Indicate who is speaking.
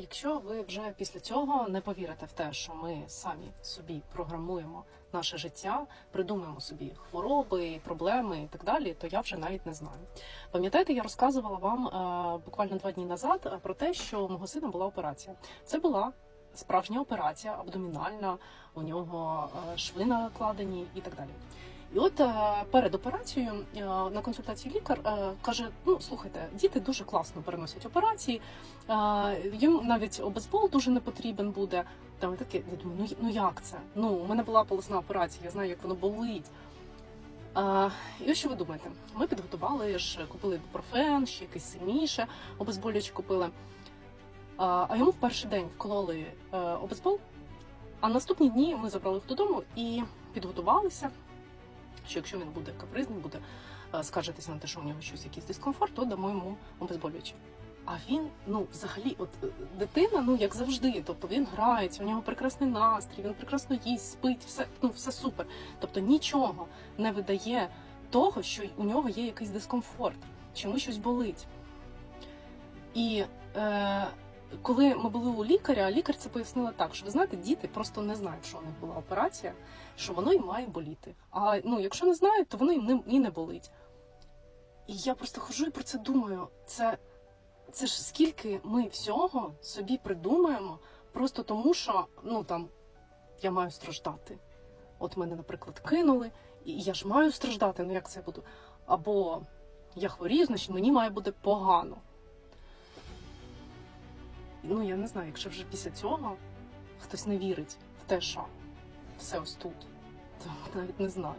Speaker 1: Якщо ви вже після цього не повірите в те, що ми самі собі програмуємо наше життя, придумуємо собі хвороби, проблеми і так далі, то я вже навіть не знаю. Пам'ятаєте, я розказувала вам е, буквально два дні назад е, про те, що у мого сина була операція. Це була справжня операція, абдомінальна, у нього е, шви накладені і так далі. І от е, перед операцією е, на консультації лікар е, каже: ну слухайте, діти дуже класно переносять операції, їм навіть обезбол дуже не потрібен буде. Там таке, я думаю, ну, ну як це? Ну, у мене була полосна операція, я знаю, як воно болить. А, і що ви думаєте? Ми підготували ж, купили ібупрофен, ще якийсь сильніше, обезболювач купили. А, а йому в перший день вкололи обезбол, а наступні дні ми забрали їх додому і підготувалися, що якщо він буде капризний, буде е, скаржитися на те, що у нього щось якийсь дискомфорт, то дамо йому обезболювачі. А він, ну, взагалі, от е, дитина, ну як завжди, тобто він грається, у нього прекрасний настрій, він прекрасно їсть, спить, все, ну, все супер. Тобто нічого не видає того, що у нього є якийсь дискомфорт, чи йому щось болить. І е, коли ми були у лікаря, лікар це пояснила так, що ви знаєте, діти просто не знають, що у них була операція, що воно й має боліти. А ну, якщо не знають, то воно і не, і не болить. І я просто ходжу і про це думаю. Це, це ж скільки ми всього собі придумаємо, просто тому, що ну там я маю страждати. От мене, наприклад, кинули, і я ж маю страждати, ну як це я буду? Або я хворію, значить мені має бути погано. Ну, я не знаю, якщо вже після цього хтось не вірить в те, що все ось тут, то навіть не знаю.